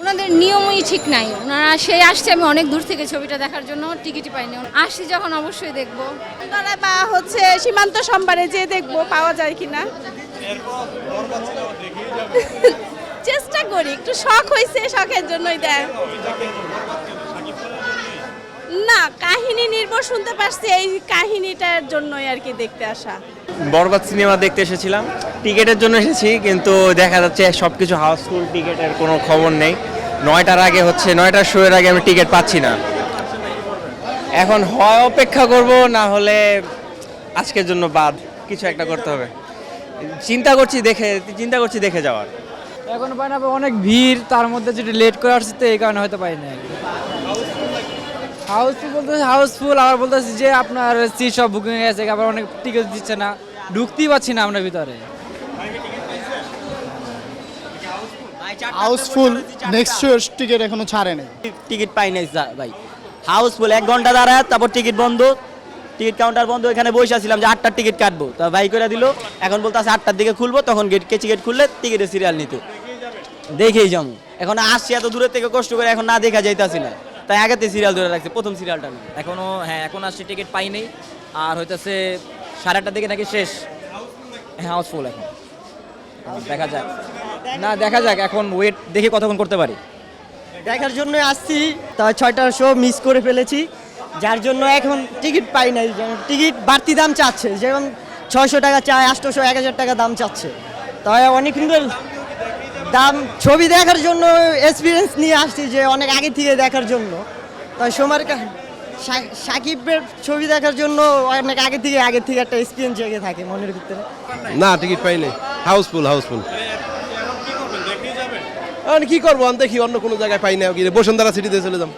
ওনাদের নিয়মই ঠিক নাই। ওনারা সেই আসছে আমি অনেক দূর থেকে ছবিটা দেখার জন্য টিকিটই পাইনি। আসছি যখন অবশ্যই দেখব। বা হচ্ছে সীমান্ত সম্বারে যে দেখব পাওয়া যায় কিনা। চেষ্টা করি একটু শখ হয়েছে শখের জন্যই দেয়। না কাহিনী নির্ভর শুনতে পারছি এই কাহিনীটার জন্যই আর কি দেখতে আসা। বরবাদ সিনেমা দেখতে এসেছিলাম। টিকিটের জন্য এসেছি, কিন্তু দেখা যাচ্ছে সব কিছু হাউসফুল টিকিটের কোনো খবর নেই। নয়টার আগে হচ্ছে, নয়টার শোয়ের আগে আমি টিকিট পাচ্ছি না। এখন হয় অপেক্ষা করব, না হলে আজকের জন্য বাদ। কিছু একটা করতে হবে। চিন্তা করছি দেখে, চিন্তা করছি দেখে যাওয়ার। এখন পাই না, অনেক ভিড়, তার মধ্যে যেটা লেট করে আসছে, তো এই কারণে হয়তো পাই না হাউসফুল বলতেছে হাউসফুল আবার বলতেছে যে, আপনার সিট সব বুকিং হয়ে গেছে, আবার অনেক টিকিট দিচ্ছে না। ঢুকতেই পাচ্ছি না আমরা ভিতরে। হাউসফুল নেক্সট শোর টিকিট এখনও ছাড়ে নেই টিকিট পাই নাই ভাই। হাউসফুল এক ঘণ্টা দাঁড়ায় তারপর টিকিট বন্ধ। টিকিট কাউন্টার বন্ধ এখানে বসে আছিলাম যে আটটার টিকিট কাটবো। তা ভাই করে দিল এখন বলতে আছে আটটার দিকে খুলবো তখন গেট কেচি গেট খুললে টিকিটের সিরিয়াল নিত। দেখেই যাব। এখন আসছি এত দূরের থেকে কষ্ট করে এখন না দেখা যাইতাছি না। তাই আগেতে সিরিয়াল ধরে রাখছে প্রথম সিরিয়ালটা নিয়ে এখনও হ্যাঁ এখন আসছে টিকিট পাই নাই। আর হইতেছে সাড়ে আটটার দিকে নাকি শেষ। হ্যাঁ হাউসফুল এখন। দেখা যাক। না, দেখা যাক, এখন ওয়েট দেখি কতক্ষণ করতে পারি। দেখার জন্য আসছি তা ছয়টার শো মিস করে ফেলেছি, যার জন্য এখন টিকিট পাই নাই টিকিট বাড়তি দাম চাচ্ছে, যেমন ছয়শো টাকা চায়, আটশোশো, এক হাজার টাকা দাম চাচ্ছে। তাই অনেক কিন্তু দাম, ছবি দেখার জন্য এক্সপিরিয়েন্স নিয়ে আসছি, যে অনেক আগে থেকে দেখার জন্য। তাই সময়ের সাকিবের ছবি দেখার জন্য অনেক আগে থেকে আগে থেকে একটা এক্সপিরিয়েন্স জেগে থাকে মনের ভিতরে। না টিকিট পাইনি। হাউসফুল হাউসফুল এখন কি করব? আমি দেখি অন্য কোনো জায়গায় পাই না গিয়ে বসুন্ধরা সিটিতে চলে যাম